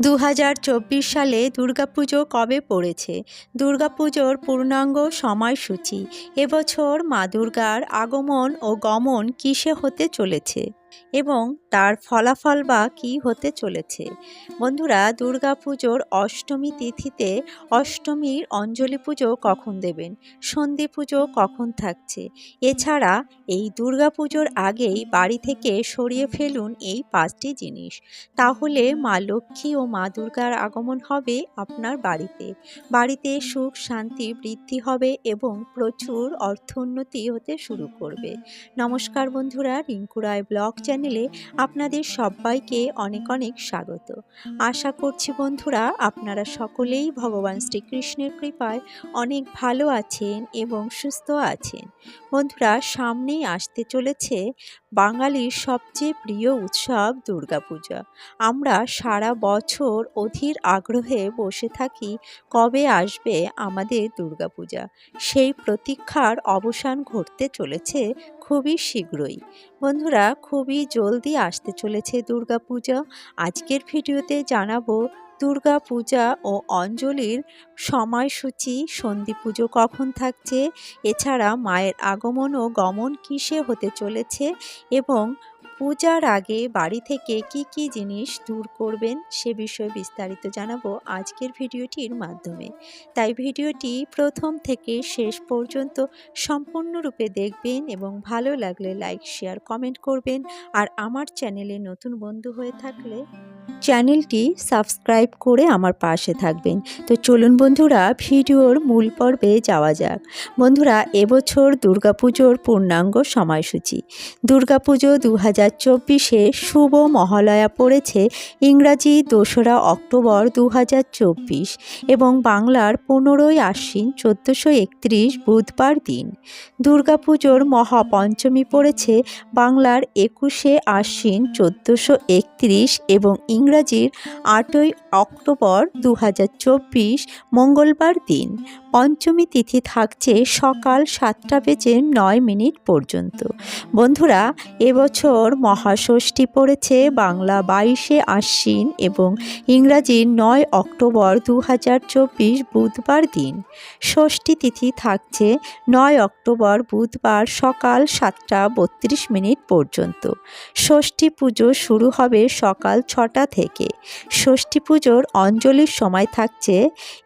দু হাজার চব্বিশ সালে দুর্গাপুজো কবে পড়েছে? দুর্গাপুজোর পূর্ণাঙ্গ সময়সূচি। এবছর মা দুর্গার আগমন ও গমন কিসে হতে চলেছে? এবং তার ফলাফল বা কি হতে চলেছে। বন্ধুরা দুর্গাপুজোর অষ্টমী তিথিতে অষ্টমীর অঞ্জলি পুজো কখন দেবেন? সন্ধি পুজো কখন থাকছে? এছাড়া এই দুর্গাপুজোর আগেই বাড়ি থেকে সরিয়ে ফেলুন এই পাঁচটি জিনিস। তাহলে মা লক্ষ্মী ও মা দুর্গার আগমন হবে আপনার বাড়িতে। বাড়িতে সুখ, শান্তি বৃদ্ধি হবে এবং প্রচুর অর্থোন্নতি হতে শুরু করবে। নমস্কার বন্ধুরা, রিঙ্কু রায় চ্যানেলে আপনাদের সবাইকে অনেক অনেক স্বাগত। আশা করছি বন্ধুরা আপনারা সকলেই ভগবান শ্রীকৃষ্ণের কৃপায় অনেক ভালো আছেন এবং সুস্থ আছেন। বন্ধুরা, সামনেই আসতে চলেছে বাঙালির সবচেয়ে প্রিয় উৎসব দুর্গাপূজা। আমরা সারা বছর অধীর আগ্রহে বসে থাকি কবে আসবে আমাদের দুর্গাপূজা। সেই প্রতীক্ষার অবসান ঘটতে চলেছে খুবই শীঘ্রই। বন্ধুরা, খুবই জলদি আসতে চলেছে দুর্গাপূজা আজকের ভিডিওতে জানাব দুর্গা পূজা ও অঞ্জলির সময়সূচি, সন্ধি পুজো কখন থাকছে, এছাড়া মায়ের আগমন ও গমন কিসে হতে চলেছে এবং পূজার আগে বাড়ি থেকে কি কি জিনিস দূর করবেন সে বিষয়ে বিস্তারিত জানাব আজকের ভিডিওটির মাধ্যমে। তাই ভিডিওটি প্রথম থেকে শেষ পর্যন্ত সম্পূর্ণরূপে দেখবেন এবং ভালো লাগলে লাইক, শেয়ার, কমেন্ট করবেন। আর আমার চ্যানেলে নতুন বন্ধু হয়ে থাকলে চ্যানেলটি সাবস্ক্রাইব করে আমার পাশে থাকবেন। তো চলুন বন্ধুরা, ভিডিওর মূল পর্বে যাওয়া যাক। বন্ধুরা, এবছর দুর্গাপুজোর পূর্ণাঙ্গ সময়সূচি। দুর্গাপুজো দু হাজার চব্বিশে শুভ মহালয়া পড়েছে ইংরাজি দোসরা অক্টোবর দু হাজার চব্বিশ এবং বাংলার পনেরোই আশ্বিন চোদ্দোশো একত্রিশ বুধবার দিন। দুর্গাপুজোর মহাপঞ্চমী পড়েছে বাংলার একুশে আশ্বিন চোদ্দোশো একত্রিশ এবং ইংরাজির আটই অক্টোবর দু হাজার চব্বিশ মঙ্গলবার দিন। পঞ্চমী তিথি থাকছে সকাল সাতটা বেজে নয় মিনিট পর্যন্ত। বন্ধুরা এবছর মহাষষ্ঠী পড়েছে বাংলা বাইশে আশ্বিন এবং ইংরাজির নয় অক্টোবর দু হাজার চব্বিশ বুধবার দিন। ষষ্ঠী তিথি থাকছে নয় অক্টোবর বুধবার সকাল সাতটা বত্রিশ মিনিট পর্যন্ত। ষষ্ঠী পুজো শুরু হবে সকাল ছটা থেকে ষষ্ঠী পুজোর অঞ্জলির সময় থাকছে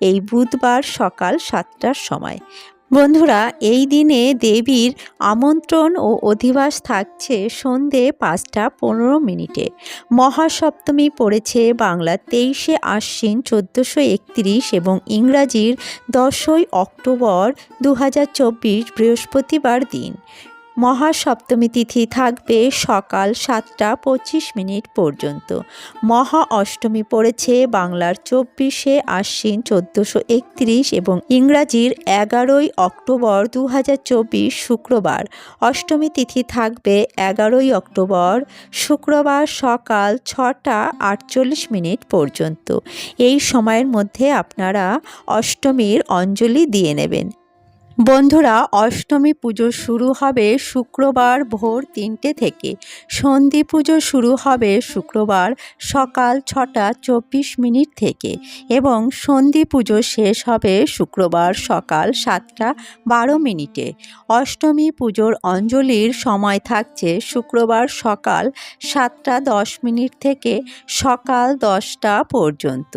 এই বুধবার সকাল সাতটার সময়। বন্ধুরা, এই দিনে দেবীর আমন্ত্রণ ও অধিবাস থাকছে সন্ধে পাঁচটা পনেরো মিনিটে। মহাসপ্তমী পড়েছে বাংলা তেইশে আশ্বিন চোদ্দোশো একত্রিশ এবং ইংরাজির দশই অক্টোবর দু হাজার চব্বিশ বৃহস্পতিবার দিন। মহাসপ্তমী তিথি থাকবে সকাল সাতটা পঁচিশ মিনিট পর্যন্ত। মহা অষ্টমী পড়েছে বাংলার চব্বিশে আশ্বিন চোদ্দোশো একত্রিশ এবং ইংরাজির এগারোই অক্টোবর দু শুক্রবার। অষ্টমী তিথি থাকবে এগারোই অক্টোবর শুক্রবার সকাল ছটা আটচল্লিশ মিনিট পর্যন্ত। এই সময়ের মধ্যে আপনারা অষ্টমীর অঞ্জলি দিয়ে নেবেন। বন্ধুরা, অষ্টমী পুজো শুরু হবে শুক্রবার ভোর তিনটে থেকে। সন্ধি পুজো শুরু হবে শুক্রবার সকাল ছটা চব্বিশ মিনিট থেকে এবং সন্ধি পুজো শেষ হবে শুক্রবার সকাল সাতটা বারো মিনিটে। অষ্টমী পুজোর অঞ্জলির সময় থাকছে শুক্রবার সকাল সাতটা দশ মিনিট থেকে সকাল দশটা পর্যন্ত।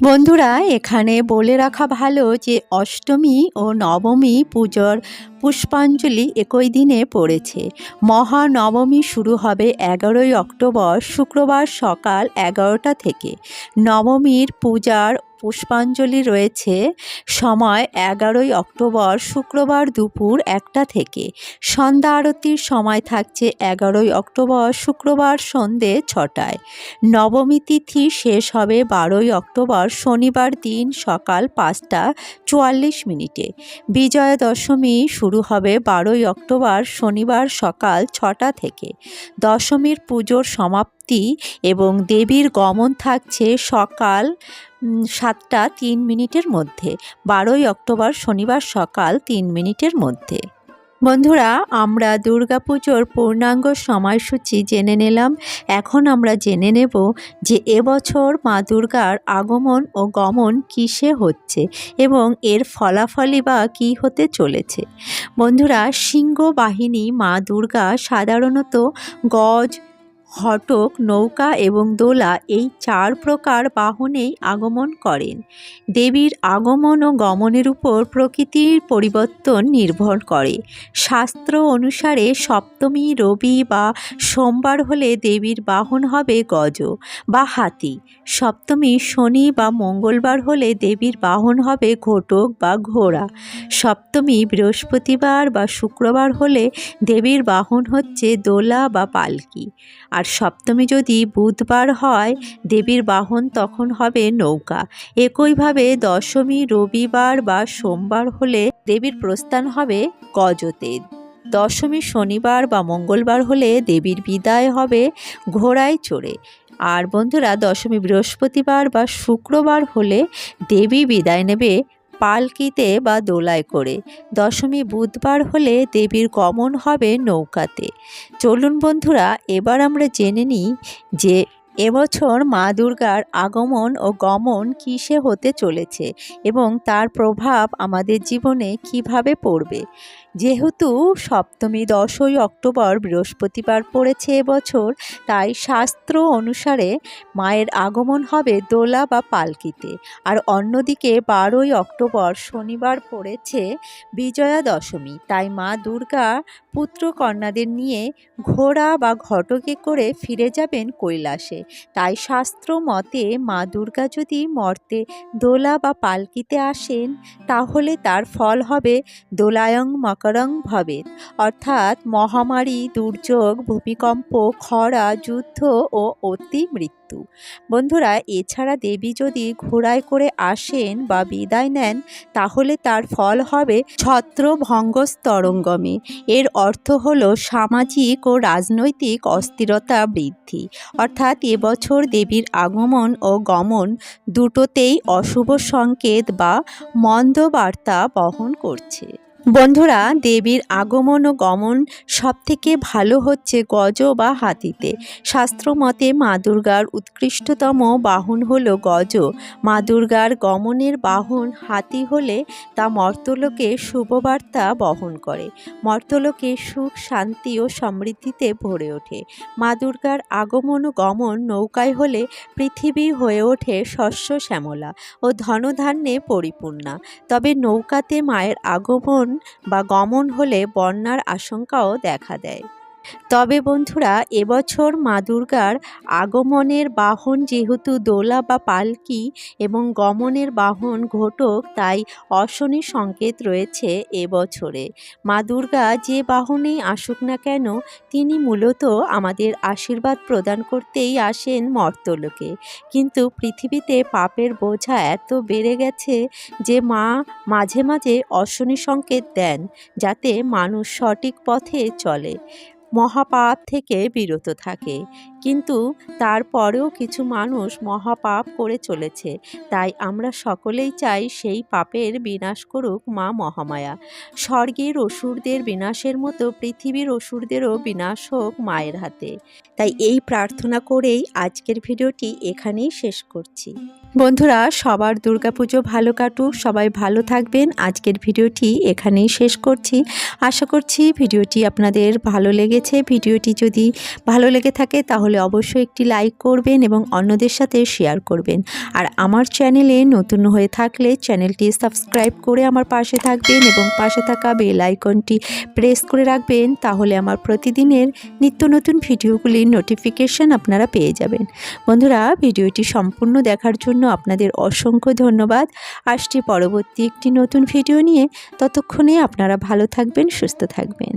বন্ধুরা, এখানে বলে রাখা ভালো যে অষ্টমী ও নবমী পুজোর পুষ্পাঞ্জলি একই দিনে পড়েছে। মহানবমী শুরু হবে এগারোই অক্টোবর, শুক্রবার সকাল এগারোটা থেকে। নবমীর পূজার পুষ্পাঞ্জলি রয়েছে সময় এগারোই অক্টোবর শুক্রবার দুপুর একটা থেকে। সন্ধ্যা আরতির সময় থাকছে এগারোই অক্টোবর শুক্রবার সন্ধে ছটায়। নবমী তিথি শেষ হবে বারোই অক্টোবর শনিবার দিন সকাল পাঁচটা চুয়াল্লিশ মিনিটে। বিজয়া দশমী শুরু হবে বারোই অক্টোবর শনিবার সকাল ছটা থেকে। দশমীর পুজোর সমাপ্তি এবং দেবীর গমন থাকছে সকাল সাতটা তিন মিনিটের মধ্যে, বারোই অক্টোবর শনিবার সকাল তিন মিনিটের মধ্যে। বন্ধুরা, আমরা দুর্গাপুজোর পূর্ণাঙ্গ সময়সূচি জেনে নিলাম। এখন আমরা জেনে নেব যে এবছর মা দুর্গার আগমন ও গমন কিসে হচ্ছে এবং এর ফলাফলই বা কী হতে চলেছে। বন্ধুরা সিংহ বাহিনী মা দুর্গা সাধারণত গজ ঘটক নৌকা এবং দোলা এই চার প্রকার বাহনেই আগমন করেন। দেবীর আগমন ও গমনের উপর প্রকৃতির পরিবর্তন নির্ভর করে। শাস্ত্র অনুসারে সপ্তমী, রবি বা সোমবার হলে দেবীর বাহন হবে গজ বা হাতি। সপ্তমী, শনি বা মঙ্গলবার হলে দেবীর বাহন হবে ঘটক বা ঘোড়া। সপ্তমী, বৃহস্পতিবার বা শুক্রবার হলে দেবীর বাহন হচ্ছে দোলা বা পালকি। আর সপ্তমী যদি বুধবার হয়, দেবীর বাহন তখন হবে নৌকা। একইভাবে দশমী, রবিবার বা সোমবার হলে দেবীর প্রস্থান হবে গজতে দশমী, শনিবার বা মঙ্গলবার হলে দেবীর বিদায় হবে ঘোড়ায় চড়ে। আর বন্ধুরা, দশমী বৃহস্পতিবার বা শুক্রবার হলে দেবী বিদায় নেবে পালকিতে বা দোলায় করে। দশমী বুধবার হলে দেবীর গমন হবে নৌকাতে। চলুন বন্ধুরা, এবার আমরা জেনে নিই যে এবছর মা দুর্গার আগমন ও গমন কিসে হতে চলেছে এবং তার প্রভাব আমাদের জীবনে কীভাবে পড়বে। যেহেতু সপ্তমী, দশই অক্টোবর বৃহস্পতিবার পড়েছে এবছর, তাই শাস্ত্র অনুসারে মায়ের আগমন হবে দোলা বা পালকিতে। আর অন্যদিকে বারোই অক্টোবর শনিবার পড়েছে বিজয়া দশমী তাই মা দুর্গা পুত্র কন্যাদের নিয়ে ঘোড়া বা ঘটকে করে ফিরে যাবেন কৈলাসে। তাই শাস্ত্র মতে মা দুর্গা যদি মর্তে দোলা বা পালকিতে আসেন, তাহলে তার ফল হবে দোলায়ং মকরং ভবেত অর্থাৎ মহামারী, দুর্যোগ, ভূমিকম্প, খরা, যুদ্ধ ও অতি মৃত্যু। বন্ধুরা, এছাড়া দেবী যদি ঘোড়ায় করে আসেন বা বিদায় নেন, তাহলে তার ফল হবে ছত্রভঙ্গস্তরঙ্গমে। এর অর্থ হল সামাজিক ও রাজনৈতিক অস্থিরতা বৃদ্ধি। অর্থাৎ এবছর দেবীর আগমন ও গমন দুটোতেই অশুভ সংকেত বা মন্দ বার্তা বহন করছে। বন্ধুরা, দেবীর আগমন ও গমন সবথেকে ভালো হচ্ছে গজ বা হাতিতে। শাস্ত্রমতে মা দুর্গার উৎকৃষ্টতম বাহন হলো গজ। মা দুর্গার গমনের বাহন হাতি হলে তা মর্তলোকে শুভবার্তা বহন করে। মর্তলোকে সুখ, শান্তি ও সমৃদ্ধিতে ভরে ওঠে। মা দুর্গার আগমন ও গমন নৌকায় হলে পৃথিবী হয়ে ওঠে শস্য শ্যামলা ও ধনধান্যে পরিপূর্ণা। তবে নৌকাতে মায়ের আগমন বা গমন হলে বন্যার আশঙ্কাও দেখা দেয়। তবে বন্ধুরা, এবছর মা দুর্গার আগমনের বাহন যেহেতু দোলা বা পালকি এবং গমনের বাহন ঘটক, তাই অশনি সংকেত রয়েছে এবছরে। মা দুর্গা যে বাহনেই আসুক না কেন, তিনি মূলত আমাদের আশীর্বাদ প্রদান করতেই আসেন মর্তলোকে। কিন্তু পৃথিবীতে পাপের বোঝা এত বেড়ে গেছে যে মা মাঝে মাঝে অশনি সংকেত দেন, যাতে মানুষ সঠিক পথে চলে। মহাপাপ থেকে বিরত থাকে। কিন্তু তারপরেও কিছু মানুষ মহাপাপ করে চলেছে। তাই আমরা সকলেই চাই সেই পাপের বিনাশ করুক মা মহামায়া। স্বর্গের অসুরদের বিনাশের মতো পৃথিবীর অসুরদেরও বিনাশ হোক মায়ের হাতে। তাই এই প্রার্থনা করেই আজকের ভিডিওটি এখানেই শেষ করছি। বন্ধুরা, সবার দুর্গাপুজো ভালো কাটুক, সবাই ভালো থাকবেন। আজকের ভিডিওটি এখানেই শেষ করছি। আশা করছি ভিডিওটি আপনাদের ভালো লেগেছে। ভিডিওটি যদি ভালো লেগে থাকে তাহলে অবশ্যই একটি লাইক করবেন এবং অন্যদের সাথে শেয়ার করবেন। আর আমার চ্যানেলে নতুন হয়ে থাকলে চ্যানেলটি সাবস্ক্রাইব করে আমার পাশে থাকবেন এবং পাশে থাকা বেল আইকনটি প্রেস করে রাখবেন, তাহলে আমার প্রতিদিনের নিত্য নতুন ভিডিওগুলির নোটিফিকেশান আপনারা পেয়ে যাবেন। বন্ধুরা, ভিডিওটি সম্পূর্ণ দেখার জন্য আপনাদের অসংখ্য ধন্যবাদ। আসছি পরবর্তী একটি নতুন ভিডিও নিয়ে। ততক্ষণে আপনারা ভালো থাকবেন, সুস্থ থাকবেন।